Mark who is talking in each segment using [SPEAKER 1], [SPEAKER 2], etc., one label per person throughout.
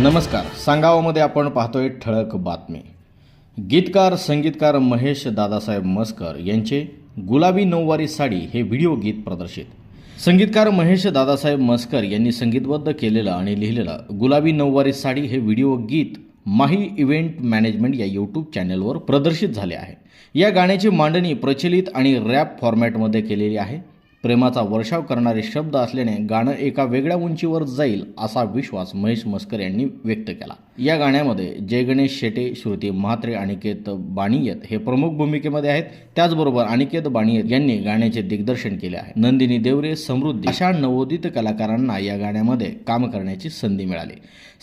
[SPEAKER 1] नमस्कार. सांगावामध्ये आपण पाहतोय ठळक बातमी. गीतकार संगीतकार महेश दादासाहेब मस्कर यांचे गुलाबी नऊवारी साडी हे व्हिडिओ गीत प्रदर्शित. संगीतकार महेश दादासाहेब मस्कर यांनी संगीतबद्ध केलेलं आणि लिहिलेलं गुलाबी नऊवारी साडी हे video Geet Mahi event management या यूट्यूब चॅनलवर प्रदर्शित झाले आहे. या गाण्याची मांडणी प्रचलित आणि रॅप फॉर्मॅटमध्ये केलेली आहे. प्रेमाचा वर्षाव करणारे शब्द असल्याने गाणं एका वेगळ्या उंचीवर जाईल असा विश्वास महेश मस्कर यांनी व्यक्त केला. या गाण्यामध्ये जय गणेश शेटे श्रुती म्हात्रे अनिकेत बाणियत हे प्रमुख भूमिकेमध्ये आहेत. त्याचबरोबर अनिकेत बाणियत यांनी गाण्याचे दिग्दर्शन केले आहे. नंदिनी देवरे समृद्धी अशा नवोदित कलाकारांना या गाण्यामध्ये काम करण्याची संधी मिळाली.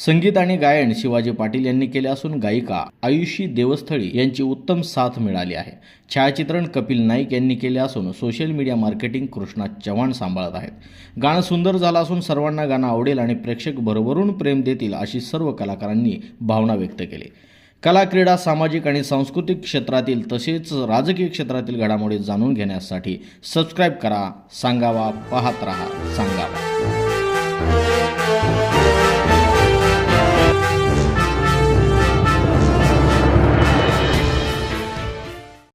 [SPEAKER 1] संगीत आणि गायन शिवाजी पाटील यांनी केले असून गायिका आयुषी देवस्थळी यांची उत्तम साथ मिळाली आहे. छायाचित्रण कपिल नाईक यांनी केले असून social media marketing Krishna Chavan सांभाळत आहेत. गाणं सुंदर झालं असून सर्वांना गाणं आवडेल आणि प्रेक्षक भरभरून प्रेम देतील अशी सर्व कलाकारांनी भावना व्यक्त केली. कला क्रीडा सामाजिक आणि सांस्कृतिक क्षेत्रातील तसेच राजकीय क्षेत्रातील घडामोडी जाणून घेण्यासाठी सबस्क्राईब करा सांगावा पाहत रहा सांगावा.